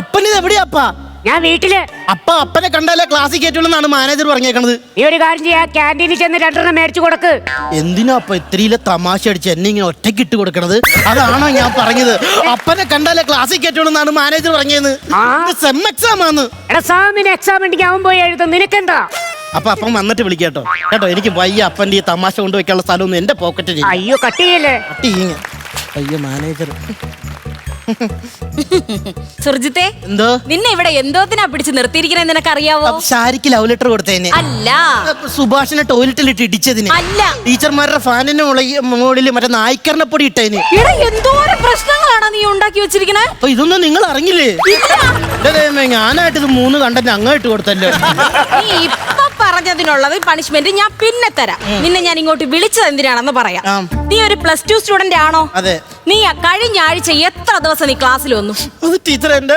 അപ്പനിത് എവിടെയാ അപ്പാ? ഞാൻ വീട്ടിൽ. അപ്പ അപ്പനെ കണ്ടാലേ ക്ലാസ്സിൽ കയറ്റുള്ളൂ മാനേജർ പറഞ്ഞേക്കണത്. നീ ഒരു കാര്യം ചെയ്യാ ക്യാന്റീനിൽ ചെന്ന് രണ്ടെണ്ണം മേടിച്ചു കൊടുക്ക്. എന്തിനാ അപ്പ ഇത്രയിലെ തമാശ അടിച്ച് എന്നെ ഇങ്ങനെ ഒറ്റയ്ക്ക് ഇട്ട് കൊടുക്കണത്? അതാണോ ഞാൻ പറഞ്ഞത്. അപ്പനെ കണ്ടാലേ ക്ലാസ്സിൽ കയറ്റുള്ളൂ എന്നാണ് മാനേജർ പറഞ്ഞത്. സെം എക്സാം ആണ് എടാ സാമിന് എക്സാം ഉണ്ടെങ്കിൽ അവൻ പോയി എഴുതും. നിനക്കെന്താ? അപ്പൊ അപ്പം വന്നിട്ട് വിളിക്കാട്ടോ കേട്ടോ. എനിക്ക് വയ്യ അപ്പന്റെ ഈ തമാശ കൊണ്ടുവയ്ക്കാനുള്ള സ്ഥലമൊന്നും എന്റെ പോക്കറ്റിൽ അയ്യോ കട്ടിയല്ലേ ചെയ്യല്ലേ? അയ്യോ മാനേജർ. സുർജിത്തെ എന്തോ? നിന്നെ ഇവിടെ എന്തോത്തിനാ പിടിച്ച് നിർത്തിയിരിക്കുന്നത് നിനക്കറിയാവോ? അറിയാവോ ശാരിക്ക് ലവ് ലെറ്റർ കൊടുത്തേനെ. അല്ല. സുഭാഷിനെ സുഭാഷിനെ ടോയ്ലറ്റിലിട്ട് ഇടിച്ചതിന്. അല്ല. ടീച്ചർമാരുടെ ഫാനിന്റെ മുകളിൽ മറ്റേ നായ്ക്കറിനെ പൊടി ഇട്ടതിന് ഇവിടെ എന്തോരം പ്രശ്നങ്ങളാണ് നീ ഉണ്ടാക്കി വെച്ചിരിക്കണേ? അപ്പൊ ഇതൊന്നും നിങ്ങൾ അറിഞ്ഞില്ലേ? ഞാനായിട്ട് ഇത് മൂന്ന് കണ്ടന്റ് അങ്ങോട്ട് കൊടുത്തല്ലോ. പറഞ്ഞതിനുള്ളത് പണിഷ്മെന്റ് ഞാൻ പിന്നെ തരാം. നിന്നെ ഞാൻ ഇങ്ങോട്ട് വിളിച്ചത് എന്തിനാണെന്ന് പറയാം. നീ ഒരു പ്ലസ് ടു സ്റ്റുഡന്റ് ആണോ? അതെ. നീ കഴിഞ്ഞ ആഴ്ച എത്ര ദിവസം നീ ക്ലാസ്സിൽ വന്നു? അത് ടീച്ചർ എന്റെ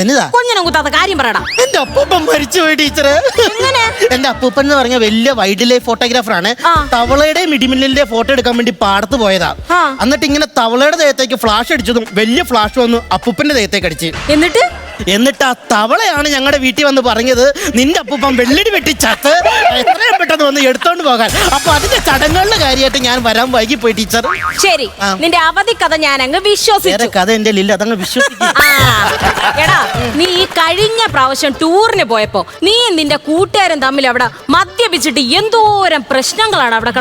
എന്നതാ? കൊഞ്ഞനം കുത്താത്ത കാര്യം പറയടാ. എന്റെ അപ്പൂപ്പൻ മരിച്ചുപോയി ടീച്ചറെ? എന്റെ അപ്പൂപ്പൻ എന്ന് പറഞ്ഞ വലിയ വൈൽഡ് ലൈഫ് ഫോട്ടോഗ്രാഫർ ആണ്. തവളയുടെ മിടിമില്ലിന്റെ ഫോട്ടോ എടുക്കാൻ വേണ്ടി പാടത്ത് പോയതാ. എന്നിട്ട് ഇങ്ങനെ തവളയുടെ ദേഹത്തേക്ക് ഫ്ലാഷ് അടിച്ചതും വലിയ ഫ്ലാഷ് വന്നു അപ്പൂപ്പന്റെ ദേഹത്തേക്ക് അടിച്ച്. എന്നിട്ട്? എന്നിട്ട് ആ തവളയാണ് ഞങ്ങളുടെ വീട്ടിൽ വന്ന് പറഞ്ഞത് നിന്റെ അപ്പൂപ്പം വെള്ളടി വെട്ടി ചത്ത് എത്രയും പെട്ടെന്ന് വന്ന് എടുത്തോണ്ട് പോകാൻ. അപ്പൊ അതിന്റെ ചടങ്ങുകളുടെ കാര്യമായിട്ട് ഞാൻ വരാൻ വൈകി പോയി ടീച്ചർ. ശരി നിന്റെ അവധി കഥ ഞാൻ അങ്ങ് വിശ്വസിച്ചു കഥ എന്റെ ലില്ല അതങ്ങ് വിശ്വസിക്കും. എടാ നീ ഈ കഴിഞ്ഞ പ്രാവശ്യം ടൂറിന് പോയപ്പോ നീ നിന്റെ കൂട്ടുകാരൻ തമ്മിൽ അവിടെ മദ്യപിച്ചിട്ട് എന്തോരം പ്രശ്നങ്ങളാണ് അവിടെ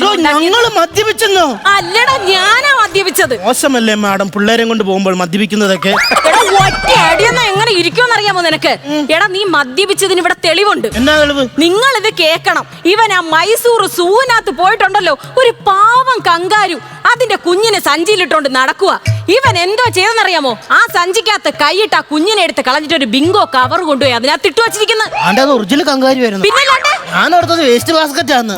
മദ്യപിച്ചെന്നോ? അല്ലടാ ഞാനാ മദ്യപിച്ചത്. മോശമല്ലേ മാഡം? പിള്ളേരെ കൊണ്ട് പോകുമ്പോൾ മദ്യപിക്കുന്നതൊക്കെ. എടാ ഒറ്റ അടിയെന്നാ എങ്ങനെ ഇരിക്കുമെന്ന് അറിയാമോ നിനക്ക്? എടാ നീ മദ്യപിച്ചതിന് ഇവിടെ തെളിവുണ്ട്. എന്നാ തെളിവ്? നിങ്ങൾ ഇത് കേക്കണം. ഇവൻ ആ മൈസൂർ സൂനാത്ത് പോയിട്ടുണ്ടല്ലോ. ഒരു പാവം കങ്കാരു അതിന്റെ കുഞ്ഞിനെ സഞ്ചിയിലിട്ടോണ്ട് നടക്കുക. ഇവൻ എന്തോ ചെയ്തെന്നറിയാമോ? ആ സഞ്ചിക്കകത്ത് കൈയിട്ട് ആ കുഞ്ഞിനെ എടുത്ത് കളഞ്ഞിട്ട് ഒരു ബിങ്കോ കവർ കൊണ്ടുപോയി അതിനകത്ത് ഇട്ടു വെച്ചിരിക്കുന്നത് ഒറിജിനൽ കങ്കാരി വരുന്നു പിന്നെ ഞാൻ ഓർത്തത് വേസ്റ്റ് ബാസ്ക്കറ്റ് ആണ്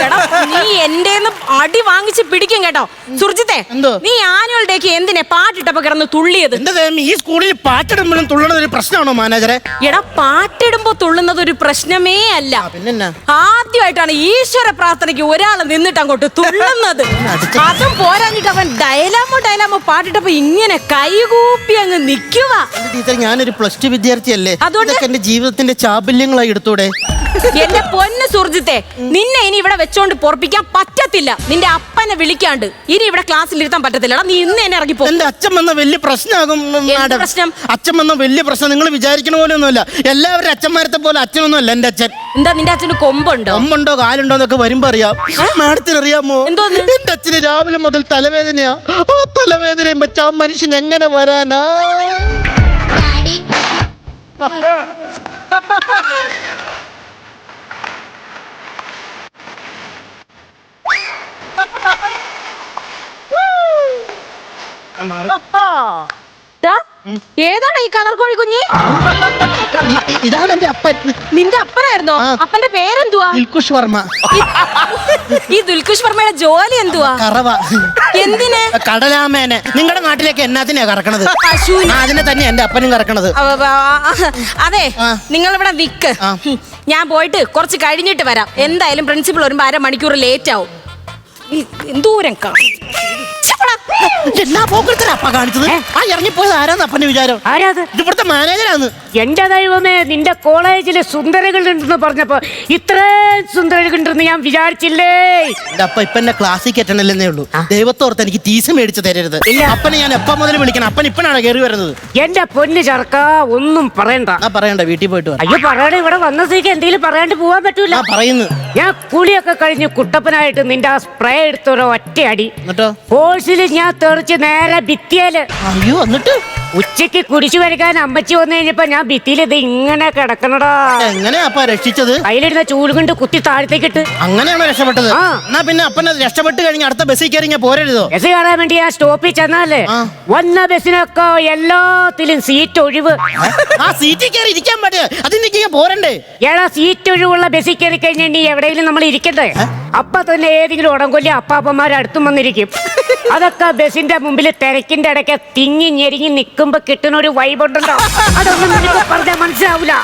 എടാ, നീ എന്റെ അടി വാങ്ങിച്ച് പിടിക്കും കേട്ടോ. സുർജിത്തെ എന്തോ? നീ ആനുവൽ ഡേക്ക് എന്തിനെ പാട്ടിട്ടപ്പോ കിടന്ന് തുള്ളിയത്? എന്റെ ദൈവം ഈ സ്കൂളിൽ പാട്ടിടുമ്പോഴും തുള്ളണത് ഒരു പ്രശ്നമാണോ മാനേജറെ? എടാ പാട്ടിടുമ്പോ തുള്ളുന്നത് ഒരു പ്രശ്നമേ അല്ല. പിന്നെന്നാ? ആദ്യമായിട്ടാണ് ഈശ്വര പ്രാർത്ഥനയ്ക്ക് ഒരാൾ നിന്നിട്ട് അങ്ങോട്ട് തുള്ളുന്നത്. അതും പോരാഞ്ഞിട്ട് അവൻ ഡയലാമോ ഡയലാമോ പാട്ടിട്ടപ്പോ ഇങ്ങനെ കൈകൂപ്പി അങ്ങ് നിക്കുക ടീച്ചർ ഞാനൊരു പ്ലസ് ടു വിദ്യാർത്ഥിയല്ലേ? അതുകൊണ്ട്? ഇതൊക്കെ എന്റെ ജീവിതത്തിന്റെ ചാബല്യങ്ങളായി എടുത്തൂടെ? എന്റെ പൊന്ന് സുർജിത്തെ നിന്നെ ഇനി ഇവിടെ വെച്ചോണ്ട് പൊറപ്പിക്കാൻ പറ്റത്തില്ല. നിന്റെ അപ്പനെ വിളിക്കാണ്ട്. ഇനി ഇവിടെ ക്ലാസ്സിൽ ഇരുത്താൻ പറ്റത്തില്ലടാ. നീ ഇന്ന് എന്നെ ഇറങ്ങി എന്റെ അച്ഛൻ വന്ന വലിയ പ്രശ്നമാകും മാഡം? പ്രശ്നം? അച്ഛൻ വന്ന വലിയ പ്രശ്നം. നിങ്ങൾ വിചാരിക്കണ പോലെ ഒന്നുമല്ല എല്ലാവരും അച്ഛന്മാരത്തെ പോലെ അച്ഛനൊന്നും അല്ല എന്റെ അച്ഛൻ. എന്താ നിന്റെ അച്ഛന് കൊമ്പുണ്ടോ? കൊമ്പുണ്ടോ കാലുണ്ടോ എന്നൊക്കെ വരുമ്പോ അറിയാം. മാഡത്തിന് അറിയാമോ എന്തോന്ന്? എന്റെ അച്ഛന് രാവിലെ മുതൽ തലവേദനയാ. ആ തലവേദനയും വെച്ച് ആ മനുഷ്യൻ എങ്ങനെ വരാനാ? ഏതാണ് ഈ കളർ കോഴി കുഞ്ഞി? ഇതാണ് എന്റെ അപ്പൻ. നിന്റെ അപ്പനായിരുന്നോ? അപ്പന്റെ പേരെന്തുവാ? ദുൽഖുഷ് വർമ്മ. ഈ ദുൽഖുഷ് വർമ്മയുടെ ജോലി എന്തുവാ? കറവ. എന്തിന്? കടലാമേനെ. നിങ്ങളുടെ നാട്ടിലേക്ക് എന്നാത്തിനാ കറക്കണത്? അതിനെ തന്നെ എന്റെ അപ്പനും കറക്കണത്. അതെ നിങ്ങൾ ഇവിടെ വിക്ക്. ഞാൻ പോയിട്ട് കുറച്ച് കഴിഞ്ഞിട്ട് വരാം. എന്തായാലും പ്രിൻസിപ്പൾ വരുമ്പോ അരമണിക്കൂർ ലേറ്റ് ആവും. എന്തോരം എന്തൂരം കാ- പോക്കത്തിനാ അപ്പ കാണിച്ചത്? ആ ഇറങ്ങിപ്പോയത് ആരാന്ന് അപ്പന്റെ വിചാരം? ആരാ അത് ഇത് ഇവിടുത്തെ മാനേജരാന്ന് എന്റെ ദൈവമേ നിന്റെ കോളേജിലെ സുന്ദരകൾ ഉണ്ടെന്ന് പറഞ്ഞപ്പോ ഇത്രയും സുന്ദരകളുണ്ടെന്ന് ഞാൻ വിചാരിച്ചില്ലേ? എന്റെ അപ്പ ഇപ്പൊ എന്നെ ക്ലാസ്സിൽ കെട്ടണല്ലെന്നേ ഉള്ളൂ. ദൈവത്തോർത്ത് എനിക്ക് ടീസ് മേടിച്ച് തരരുത്. അപ്പനെ ഞാൻ എപ്പം മുതൽ വിളിക്കണം? അപ്പൻ ഇപ്പനാണ് കയറി വരുന്നത്? എന്റെ പൊന്ന് ചർക്ക ഒന്നും പറയണ്ട. ആ പറയണ്ട വീട്ടിൽ പോയിട്ട് അയ്യോ പറയണ ഇവിടെ വന്ന സ്ഥിതിക്ക് എന്തെങ്കിലും പറയാണ്ട് പോവാൻ പറ്റൂല. പറയുന്നു. ഞാൻ കുളിയൊക്കെ കഴിഞ്ഞ് കുട്ടപ്പനായിട്ട് നിന്റെ ആ സ്പ്രേ എടുത്തൊരു ഒറ്റ അടി എന്നിട്ടോ? കോഴ്സിൽ ഞാൻ തെറിച്ച് നേരെ ഭിത്തിയേൽ. അയ്യോ എന്നിട്ട്? ഉച്ചയ്ക്ക് കുടിച്ചു വരയ്ക്കാൻ അമ്മച്ചി വന്നു കഴിഞ്ഞപ്പോ ഞാൻ ഭിത്തിയിൽ ഇത് ഇങ്ങനെ കിടക്കണടാ. എങ്ങനെയാ അപ്പ രക്ഷിച്ചത്? കയ്യിലിരുന്ന ചൂൽ കൊണ്ട് കുത്തി താഴത്തേക്കിട്ട് അങ്ങനെയാണോ രക്ഷപ്പെട്ടത്? ആ. എന്നാ പിന്നെ അപ്പനെ രക്ഷപ്പെട്ട് കഴിഞ്ഞ അടുത്ത ബസ്സിൽ കയറി ഞാൻ പോരരുതോ? ബസ് കയറാൻ വേണ്ടി ആ സ്റ്റോപ്പിൽ ചെന്നാലേ ആ. വന്ന ബസ്സിനൊക്കെ എല്ലാത്തിലും സീറ്റ് ഒഴിവ്. ആ സീറ്റിൽ കയറി ഇരിക്കാൻ ഞാൻ പോരണ്ടേ? ഏടാ സീറ്റ് ഒഴിവുള്ള ബസ്സിൽ കയറി നീ എവിടെയെങ്കിലും നമ്മൾ ഇരിക്കണ്ടേ? അപ്പൊ തന്നെ ഏതെങ്കിലും ഉടങ്കൊല്ലി അപ്പാപ്പന്മാർ അടുത്തും വന്നിരിക്കും. അതൊക്കെ ബസ്സിന്റെ മുമ്പിൽ തിരക്കിന്റെ ഇടയ്ക്ക് തിങ്ങി ഞെരിങ്ങി നിൽക്കുമ്പോ കിട്ടുന്ന ഒരു വൈബ് ഉണ്ടല്ലോ. അതൊന്നും നിനക്ക് പറഞ്ഞാൽ മനസ്സിലാവൂല.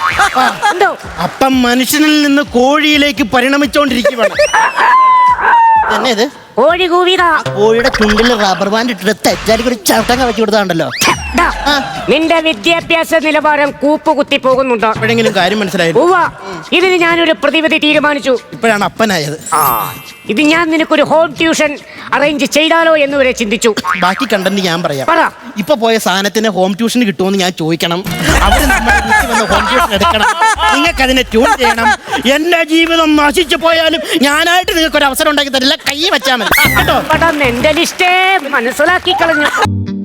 എന്തോ? അപ്പം മനുഷ്യനിൽ നിന്ന് കോഴിയിലേക്ക് പരിണമിച്ചോണ്ടിരിക്കുകയാണ് തന്നെ ഇത്? കോഴി കൂവിതാ കോഴിയുടെ ചുണ്ടിൽ റബ്ബർ ബാൻഡ് ഇട്ടിട്ട് തെറ്റാലിക്ക് ഒരു ചവിട്ടങ്ങ വെച്ച് കൊടുത്താണ്ടല്ലോ. നിന്റെ വിദ്യാഭ്യാസ നിലവാരം കൂപ്പ് കുത്തി പോകുന്നുണ്ടോ? എപ്പോഴെങ്കിലും കാര്യം മനസ്സിലായി ഇതിന് ഞാനൊരു പ്രതിവിധി തീരുമാനിച്ചു. ഇപ്പോഴാണ് അപ്പനായത്. ആ. ഇത് ഞാൻ നിനക്കൊരു ഹോം ട്യൂഷൻ അറേഞ്ച് ചെയ്താലോ എന്ന് വരെ ചിന്തിച്ചു. ബാക്കി കണ്ടന്റ് ഞാൻ പറയാം. പറ. ഇപ്പൊ പോയ സാധനത്തിന് ഹോം ട്യൂഷൻ കിട്ടുമെന്ന് ഞാൻ ചോദിക്കണം. വീട്ടിൽ വന്ന് ഹോം ട്യൂഷൻ എടുക്കണം. നിങ്ങൾക്ക് അതിനെ ട്യൂൺ ചെയ്യണം. എന്റെ ജീവിതം നശിച്ചു പോയാലും ഞാനായിട്ട് നിങ്ങൾക്ക് ഒരു അവസരം ഉണ്ടാക്കി തരില്ല. കൈ വെച്ചാൽ മതി. കേട്ടോ? എന്റെ ലിസ്റ്റേ മനസ്സിലാക്കി കളഞ്ഞു.